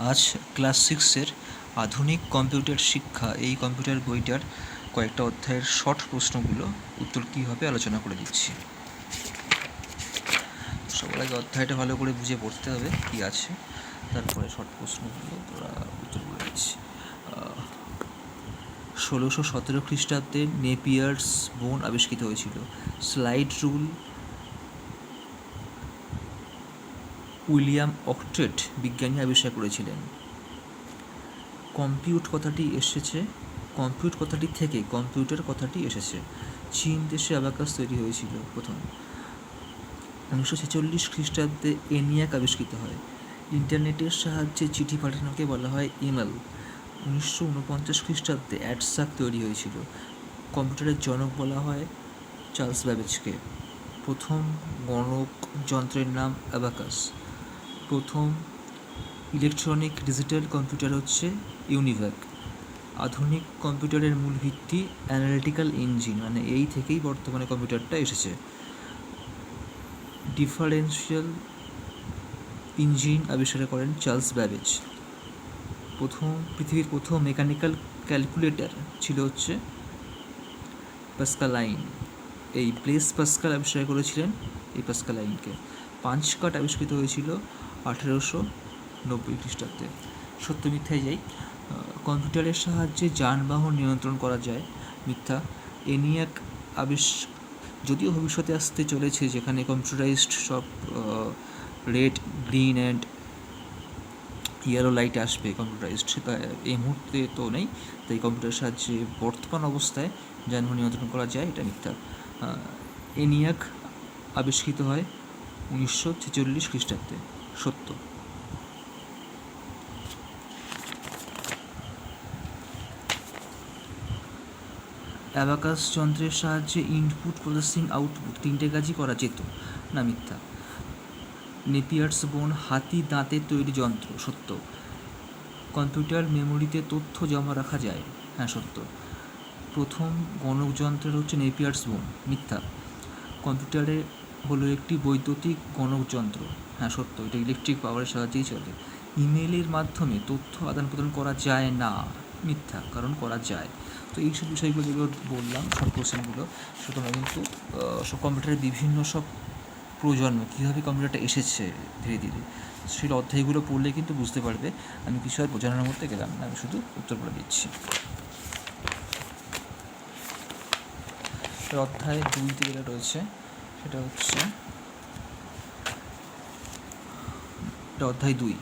আজ ক্লাস সিক্সের আধুনিক কম্পিউটার শিক্ষা। এই কম্পিউটার বইটার কয়েকটা অধ্যায়ের শর্ট প্রশ্নগুলো উত্তর কী হবে আলোচনা করে দিচ্ছি। সবার আগে অধ্যায়টা ভালো করে বুঝে পড়তে হবে কী আছে। তারপরে শর্ট প্রশ্নগুলো তোরা উত্তর করে দিচ্ছি। ষোলোশো সতেরো খ্রিস্টাব্দে নেপিয়ার্স বোন আবিষ্কৃত হয়েছিল। স্লাইড রুল উইলিয়াম অক্টেট বিজ্ঞানী আবিষ্কার করেছিলেন। কম্পিউট কথাটি এসেছে, কম্পিউট কথাটি থেকে কম্পিউটার কথাটি এসেছে। চীন দেশে অ্যাবাকাস তৈরি হয়েছিল প্রথম। উনিশশো ছেচল্লিশ খ্রিস্টাব্দে এনিয়াক আবিষ্কৃত হয়। ইন্টারনেটের সাহায্যে চিঠি পাঠানোকে বলা হয় ইমেল। উনিশশো উনপঞ্চাশ খ্রিস্টাব্দে অ্যাডসাক তৈরি হয়েছিল। কম্পিউটারের জনক বলা হয় চার্লস ব্যাবেজকে। প্রথম গণক যন্ত্রের নাম অ্যাবাকাস। প্রথম ইলেকট্রনিক ডিজিটাল কম্পিউটার হচ্ছে ইউনিভ্যাক আধুনিক কম্পিউটারের মূল ভিত্তি অ্যানালিটিক্যাল ইঞ্জিন মানে এই থেকেই বর্তমানে কম্পিউটারটা এসেছে। ডিফারেন্সিয়াল ইঞ্জিন আবিষ্কার করেন চার্লস ব্যাবেজ। প্রথম, পৃথিবীর প্রথম মেকানিক্যাল ক্যালকুলেটর ছিল হচ্ছে পাস্কালাইন। এই ব্লেস পাস্কাল আবিষ্কার করেছিলেন এই পাস্কালাইনকে। পাঞ্চ কাট আবিষ্কৃত হয়েছিল আঠেরোশো নব্বই খ্রিস্টাব্দে। সত্য মিথ্যায় যাই কম্পিউটারের সাহায্যে যানবাহন নিয়ন্ত্রণ করা যায়। মিথ্যা, এ এনিয়াক আবিষ যদিও ভবিষ্যতে আসতে চলেছে, যেখানে কম্পিউটারাইজড সব red, green and yellow light আসবে কম্পিউটারাইজড। সেটা এই মুহূর্তে তো নেই, তাই কম্পিউটারের সাহায্যে বর্তমান অবস্থায় যানবাহন নিয়ন্ত্রণ করা যায়, এটা মিথ্যা। এনিয়াক আবিষ্কৃত হয় উনিশশো ছেচল্লিশ খ্রিস্টাব্দে। সত্য। অ্যাবাকাস যন্ত্রের সাহায্যে ইনপুট প্রসেসিং আউটপুট তিনটে কাজই করা যেত, না মিথ্যা? নেপিয়ার্স বোন হাতি দাঁতের তৈরি যন্ত্র, সত্য। কম্পিউটার মেমোরিতে তথ্য জমা রাখা যায় হ্যাঁ সত্য। প্রথম গণকযন্ত্রের হচ্ছে নেপিয়ার্স বোন, মিথ্যা। কম্পিউটারে হলো একটি বৈদ্যুতিক গণকযন্ত্র হ্যাঁ সত্য, এটা ইলেকট্রিক পাওয়ারের সাহায্যেই চলে। ইমেলের মাধ্যমে তথ্য আদান প্রদান করা যায় না। মিথ্যা, কারণ করা যায়। তো এইসব বিষয়গুলো যেগুলো বললাম, সব কোশ্চেনগুলো সুতরাং কিন্তু সব কম্পিউটারের বিভিন্ন সব প্রজন্ম, কীভাবে কম্পিউটারটা এসেছে ধীরে ধীরে, সেই অধ্যায়গুলো পড়লে কিন্তু বুঝতে পারবে। আমি কিছু আর বোঝানোর মধ্যে গেলাম না, আমি শুধু উত্তর বলে দিচ্ছি। অধ্যায় দুইতে যেটা রয়েছে। সেটা হচ্ছে এটা অধ্যায় দুই।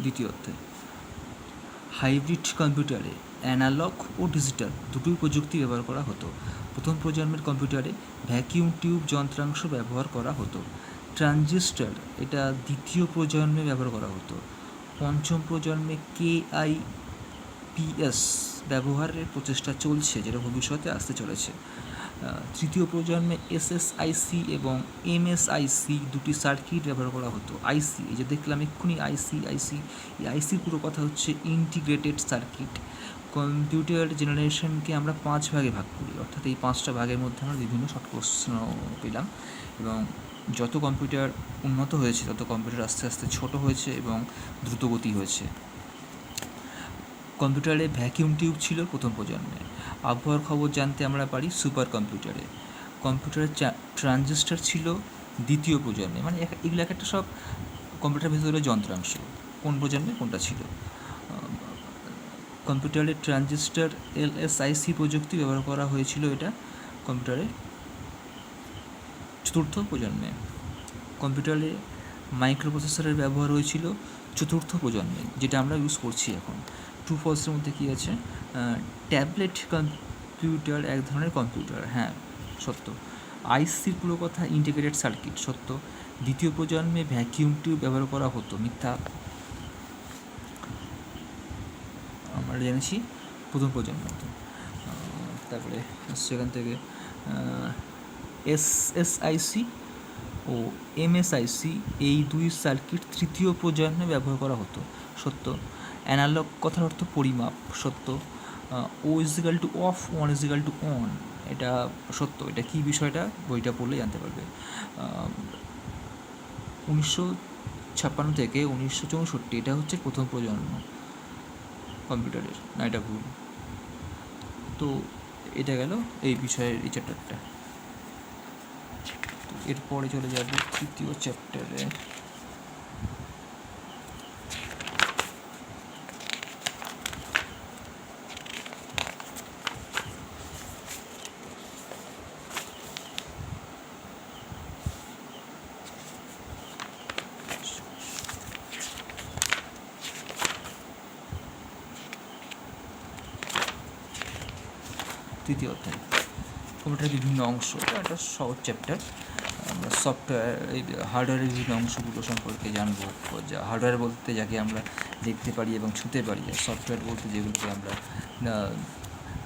দ্বিতীয় অধ্যায়। হাইব্রিড কম্পিউটারে অ্যানালগ ও ডিজিটাল দুটোই প্রযুক্তি ব্যবহার করা হতো। প্রথম প্রজন্মের কম্পিউটারে ভ্যাকিউম টিউব যন্ত্রাংশ ব্যবহার করা হতো। ট্রানজিস্টার এটা দ্বিতীয় প্রজন্মে ব্যবহার করা হতো। পঞ্চম প্রজন্মে কে আই পিএস ব্যবহারের প্রচেষ্টা চলছে যেটা ভবিষ্যতে আসতে চলেছে। তৃতীয় প্রজন্মে এসএসআইসি এবং এমএসআইসি দুটি সার্কিট ব্যবহার করা হতো। আইসি, এই যে দেখলাম এক্ষুনি আইসি আইসি, এই আইসির পুরো কথা হচ্ছে ইন্টিগ্রেটেড সার্কিট কম্পিউটার জেনারেশনকে আমরা পাঁচ ভাগে ভাগ করি, অর্থাৎ এই পাঁচটা ভাগের মধ্যে আমরা বিভিন্ন শর্ট প্রশ্ন পেলাম এবং যত কম্পিউটার উন্নত হয়েছে, তত কম্পিউটার আস্তে আস্তে ছোট হয়েছে এবং দ্রুতগতি হয়েছে। কম্পিউটারে ভ্যাকিউম টিউব ছিল প্রথম প্রজন্মে আবহাওয়ার খবর জানতে আমরা পারি সুপার কম্পিউটারে কম্পিউটারের ট্রানজিস্টার ছিল দ্বিতীয় প্রজন্মে। মানে এগুলো এক একটা সব কম্পিউটার ভেতরে যন্ত্রাংশ। কোন প্রজন্মে কোনটা ছিল? কম্পিউটারে ট্রানজিস্টার, এলএসআইসি প্রযুক্তি ব্যবহার করা হয়েছিল এটা কম্পিউটারে চতুর্থ প্রজন্মে। কম্পিউটারে মাইক্রো প্রসেসরের ব্যবহার হয়েছিল চতুর্থ প্রজন্মে, যেটা আমরা ইউজ করছি এখন। টু ফলসের মধ্যে কী আছে? ট্যাবলেট কম্পিউটার এক ধরনের কম্পিউটার হ্যাঁ সত্য। আইসির পুরো কথা ইন্টিগ্রেটেড সার্কিট সত্য। দ্বিতীয় প্রজন্মে ভ্যাকিউম টিউব ব্যবহার করা হতো, মিথ্যা। আমরা জেনেছি প্রথম প্রজন্ম তারপরে সেখান থেকে এস এস আইসি ও এমএসআইসি এই দুই সার্কিট তৃতীয় প্রজন্মে ব্যবহার করা হতো। সত্য। অ্যানালগ কথার অর্থ পরিমাপ, সত্য। O equal to off one equal to on এটা সত্য। এটা কী বিষয়টা? বইটা পড়লে জানতে পারবে। উনিশশো ছাপ্পান্ন থেকে উনিশশো চৌষট্টি, এটা হচ্ছে প্রথম প্রজন্ম কম্পিউটারের, না এটা ভুল? তো এটা গেল এই বিষয়ের এই চ্যাপ্টারটা এরপরে চলে যাব তৃতীয় চ্যাপ্টারে তৃতীয় অধ্যায়। কম্পিউটারের বিভিন্ন অংশ, এটা একটা সহজ চ্যাপ্টার আমরা সফটওয়্যার এই হার্ডওয়্যারের বিভিন্ন অংশগুলো সম্পর্কে জানব। যা হার্ডওয়্যার বলতে যাকে আমরা দেখতে পারি এবং ছুঁতে পারি, আর সফটওয়্যার বলতে যেগুলোকে আমরা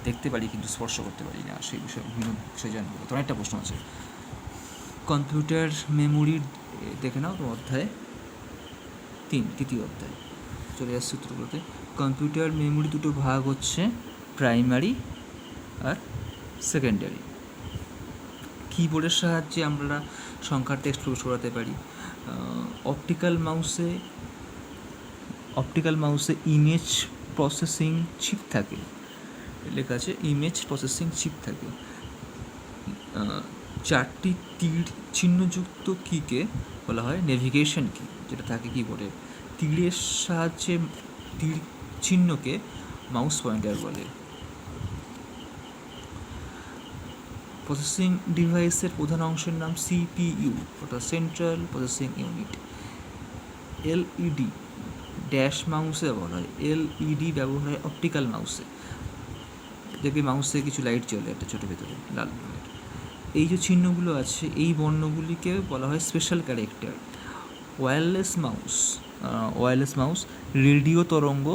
দেখতে পারি কিন্তু স্পর্শ করতে পারি না, সেই বিষয়ে বিভিন্ন বিষয় জানব। তো অনেকটা প্রশ্ন আছে। কম্পিউটার মেমোরির দেখে নাও তো অধ্যায় তিন, তৃতীয় অধ্যায়। চলে আসছে উত্তরগুলোতে কম্পিউটার মেমোরি দুটো ভাগ হচ্ছে প্রাইমারি আর সেকেন্ডারি কিবোর্ডের সাহায্যে আমরা সংখ্যার টেক্সট প্রবেশ করাতে পারি। অপটিক্যাল মাউসে অপটিক্যাল মাউসে ইমেজ প্রসেসিং চিপ থাকে। লেখা আছে ইমেজ প্রসেসিং চিপ থাকে। চারটি তীর চিহ্নযুক্ত কিকে বলা হয় নেভিগেশন কি যেটা থাকে কিবোর্ডে তীরের সাহায্যে তীর চিহ্নকে মাউস পয়েন্টার বলে। প্রসেসিং ডিভাইসের প্রধান অংশের নাম সিপিইউ অর্থাৎ central processing unit LED dash মাউসে ব্যবহার হয়। এলইডি ব্যবহার হয় অপটিক্যাল মাউসে দেখবি মাউসে কিছু লাইট জ্বলে একটা ছোটো ভেতরে, লাল রঙের। এই যে চিহ্নগুলো আছে, এই বর্ণগুলিকে বলা হয় special character wireless mouse wireless mouse radio তরঙ্গ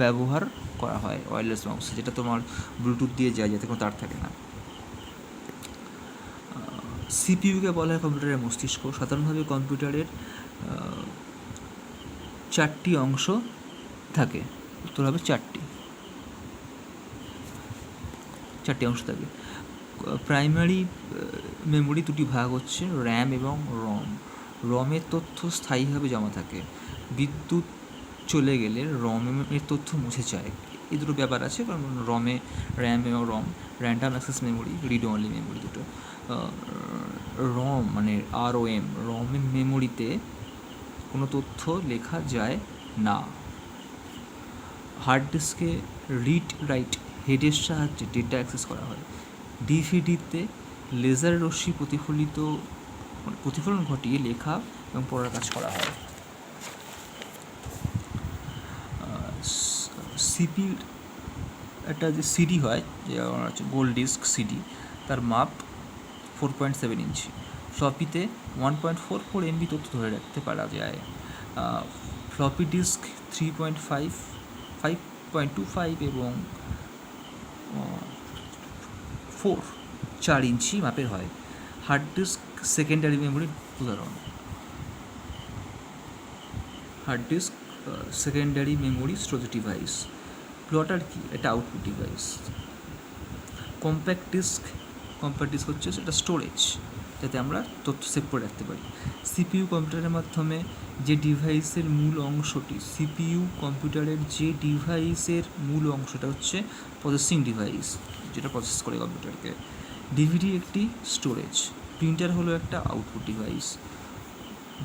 ব্যবহার করা হয় ওয়্যারলেস মাউস যেটা তোমার ব্লুটুথ দিয়ে যায়, যাতে কোনো তার থাকে না। সিপিইউকে বলা হয় কম্পিউটারের মস্তিষ্ক। সাধারণভাবে কম্পিউটারের চারটি অংশ থাকে। উত্তর হবে চারটি। চারটি অংশ থাকে। প্রাইমারি মেমোরি দুটি ভাগ হচ্ছে র্যাম এবং রম। রমের তথ্য স্থায়ীভাবে জমা থাকে। বিদ্যুৎ চলে গেলে রমের তথ্য মুছে যায়। এই দুটো ব্যাপার আছে, কারণ রমে র্যাম এবং ROM random access memory read only memory দুটো। রম মানে আর ও এম রমের মেমোরিতে কোনো তথ্য লেখা যায় না। হার্ড ডিস্কে রিড রাইট হেডের সাহায্যে ডেটা অ্যাক্সেস করা হয়। ডিভিডিতে লেজার রশ্মি প্রতিফলিত, প্রতিফলন ঘটিয়ে লেখা এবং পড়ার কাজ করা হয়। সিপির একটা যে সিডি হয়, যে হচ্ছে গোল্ড ডিস্ক সিডি তার মাপ four point seven inch ফ্লপিতে one point four four MB তথ্য ধরে রাখতে পারা যায়। Floppy disk three point five five point two five এবং ফোর চার ইঞ্চি মাপের হয়। হার্ড ডিস্ক সেকেন্ডারি মেমোরির উদাহরণ hard disk secondary memory storage device plotter কি? এটা output device compact disc compact disc হচ্ছে সেটা স্টোরেজ যাতে আমরা তথ্য সেভ করে রাখতে পারি। সিপিইউ কম্পিউটারের মাধ্যমে যে ডিভাইসের মূল অংশটি সিপিইউ কম্পিউটারের যে ডিভাইসের মূল অংশটা হচ্ছে প্রসেসিং ডিভাইস যেটা প্রসেস করে কম্পিউটারকে ডিভিডি একটি স্টোরেজ প্রিন্টার হলো একটা আউটপুট ডিভাইস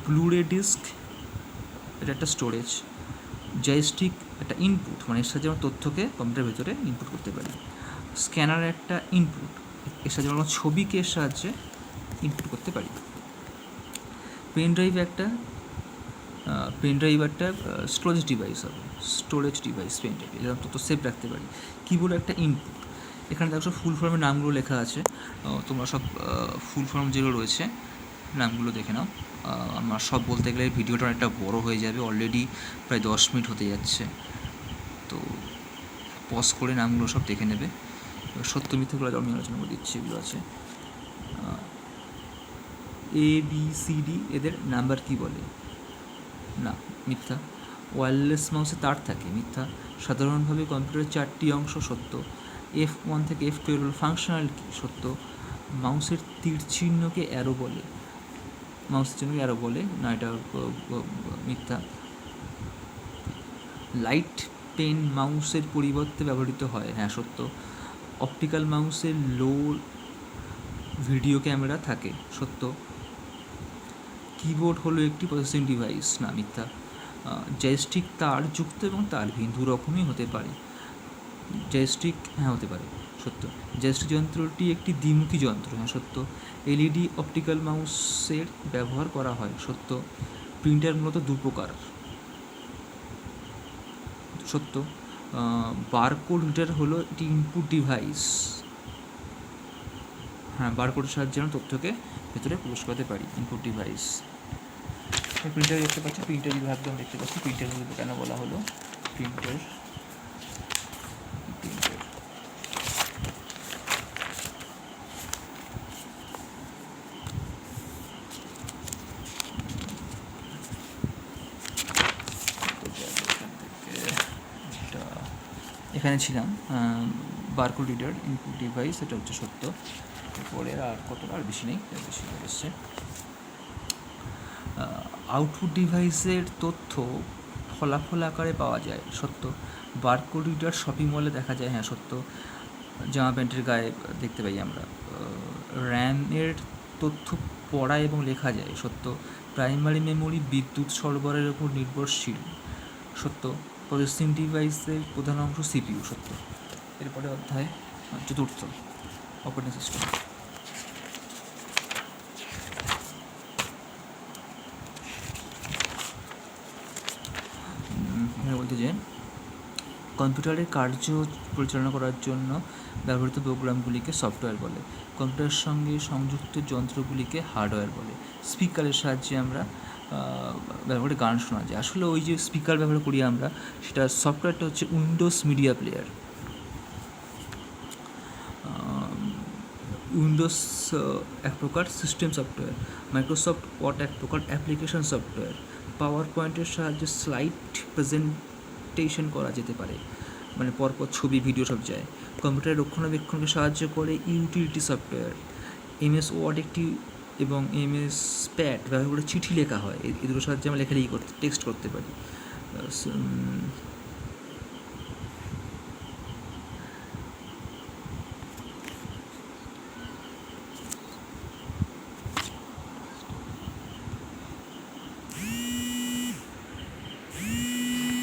ব্লুরে ডিস্ক এটা একটা স্টোরেজ জয়স্টিক একটা ইনপুট মানে এর সাহায্যে আমরা তথ্যকে কম্পিউটারের ভেতরে ইনপুট করতে পারি। স্ক্যানার একটা ইনপুট এর সাহায্যে আমরা ছবিকে এর সাহায্যে ইনপুট করতে পারি। পেন ড্রাইভ একটা পেন ড্রাইভ একটা স্টোরেজ ডিভাইস হবে। স্টোরেজ ডিভাইস পেন ড্রাইভ এটা তথ্য সেভ রাখতে পারি। কিবোর্ড একটা ইনপুট এখানে দেখো ফুল ফর্মের নামগুলো লেখা আছে। তোমরা সব ফুল ফর্ম যেগুলো রয়েছে, নামগুলো দেখে নাও। আমার সব বলতে গেলে ভিডিওটা অনেকটা বড় হয়ে যাবে অলরেডি প্রায় দশ মিনিট হতে যাচ্ছে। পজ করে নামগুলো সব দেখে নেবে। সত্য মিথ্যাগুলো আমি আলোচনা করে দিচ্ছি, এগুলো আছে। এ বি সি ডি এদের নাম্বার কি বলে? না, মিথ্যা। ওয়্যারলেস মাউসে তার থাকে, মিথ্যা। সাধারণভাবে কম্পিউটারের চারটি অংশ সত্য। এফ ওয়ান থেকে এফ টুয়েলভ হল ফাংশনাল কি? সত্য। মাউসের তীর চিহ্নকে অ্যারো বলে। মাউসের চিহ্নকে অ্যারো বলে, না, এটা মিথ্যা। লাইট পেন মাউসের পরিবর্তে ব্যবহৃত হয়। হ্যাঁ সত্য। অপটিক্যাল মাউসের লো ভিডিও ক্যামেরা থাকে, সত্য। কিবোর্ড হলো একটি প্রসেসিং ডিভাইস, না মিথ্যা। জয়স্টিক তার যুক্ত এবং তারবিহীন দু রকমই হতে পারে। জয়স্টিক হ্যাঁ হতে পারে, সত্য। জয়স্টিক যন্ত্রটি একটি দ্বিমুখী যন্ত্র হ্যাঁ সত্য। এলইডি অপটিক্যাল মাউসের ব্যবহার করা হয়, সত্য। প্রিন্টার মূলত দু প্রকার সত্য বারকোড রিডার হলো একটি ইনপুট ডিভাইস হ্যাঁ বারকোডের সাহায্যে আমরা তথ্যকে ভেতরে প্রবেশ করতে পারি ইনপুট ডিভাইস প্রিন্টার দেখতে পাচ্ছি প্রিন্টার বিভাগ দেখতে পাচ্ছি প্রিন্টার কেন বলা হলো? প্রিন্টার এখানে ছিলাম বারকোড রিডার ইনপুট ডিভাইস এটা হচ্ছে সত্য। এরপরে আর কত, আর বেশি নেই বেশি এসছে আউটপুট ডিভাইসের তথ্য ফলাফল আকারে পাওয়া যায়, সত্য। বারকোড রিডার শপিং মলে দেখা যায় হ্যাঁ সত্য। জামা প্যান্টের গায়ে দেখতে পাই আমরা। র্যামের তথ্য পড়া এবং লেখা যায়, সত্য। প্রাইমারি মেমোরি বিদ্যুৎ সরবরাহের উপর নির্ভরশীল, সত্য। প্রসেসিং ডিভাইসের প্রধান অংশ সিপিইউ, সত্য। এরপরে অধ্যায় চতুর্থ অপারেটিং সিস্টেম বলতে যে, কম্পিউটারের কার্য পরিচালনা করার জন্য ব্যবহৃত প্রোগ্রামগুলিকে সফটওয়্যার বলে। কম্পিউটারের সঙ্গে সংযুক্ত যন্ত্রগুলিকে হার্ডওয়্যার বলে। স্পিকারের সাহায্যে আমরা ব্যবহার করে গান শোনা যায় আসলে ওই যে স্পিকার ব্যবহার করি আমরা, সেটা সফটওয়্যারটা হচ্ছে উইন্ডোজ মিডিয়া প্লেয়ার উইন্ডোজ এক প্রকার সিস্টেম সফটওয়্যার মাইক্রোসফট ওয়ার্ড এক প্রকার অ্যাপ্লিকেশন সফটওয়্যার পাওয়ার পয়েন্টের সাহায্যে স্লাইড প্রেজেন্টেশন করা যেতে পারে মানে পরপর ছবি ভিডিও সব যায়। কম্পিউটারের রক্ষণাবেক্ষণকে সাহায্য করে ইউটিলিটি সফটওয়্যার এমএস ওয়ার্ড একটি এবং এম এস প্যাড ব্যবহার করে চিঠি লেখা হয়। এগুলোর সাহায্যে আমরা লেখালেখি করতে, টেক্সট করতে পারি।